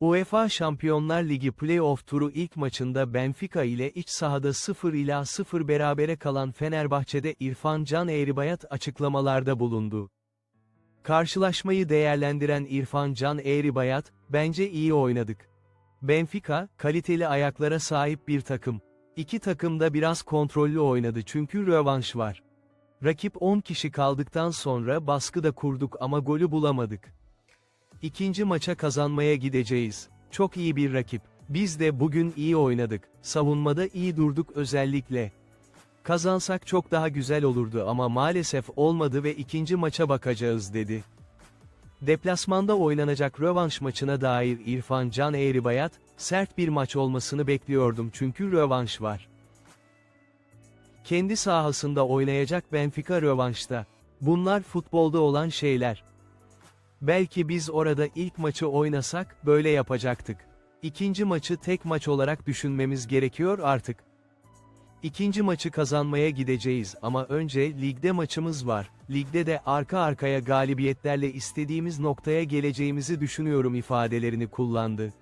UEFA Şampiyonlar Ligi Playoff turu ilk maçında Benfica ile iç sahada 0 ila 0 berabere kalan Fenerbahçe'de İrfan Can Eğribayat açıklamalarda bulundu. Karşılaşmayı değerlendiren İrfan Can Eğribayat, bence iyi oynadık. Benfica, kaliteli ayaklara sahip bir takım. İki takım da biraz kontrollü oynadı çünkü rövanş var. Rakip 10 kişi kaldıktan sonra baskı da kurduk ama golü bulamadık. İkinci maça kazanmaya gideceğiz. Çok iyi bir rakip. Biz de bugün iyi oynadık. Savunmada iyi durduk özellikle. Kazansak çok daha güzel olurdu ama maalesef olmadı ve ikinci maça bakacağız dedi. Deplasmanda oynanacak rövanş maçına dair İrfan Can Eğribayat, sert bir maç olmasını bekliyordum çünkü rövanş var. Kendi sahasında oynayacak Benfica rövanşta. Bunlar futbolda olan şeyler. Belki biz orada ilk maçı oynasak, böyle yapacaktık. İkinci maçı tek maç olarak düşünmemiz gerekiyor artık. İkinci maçı kazanmaya gideceğiz ama önce ligde maçımız var. Ligde de arka arkaya galibiyetlerle istediğimiz noktaya geleceğimizi düşünüyorum ifadelerini kullandı.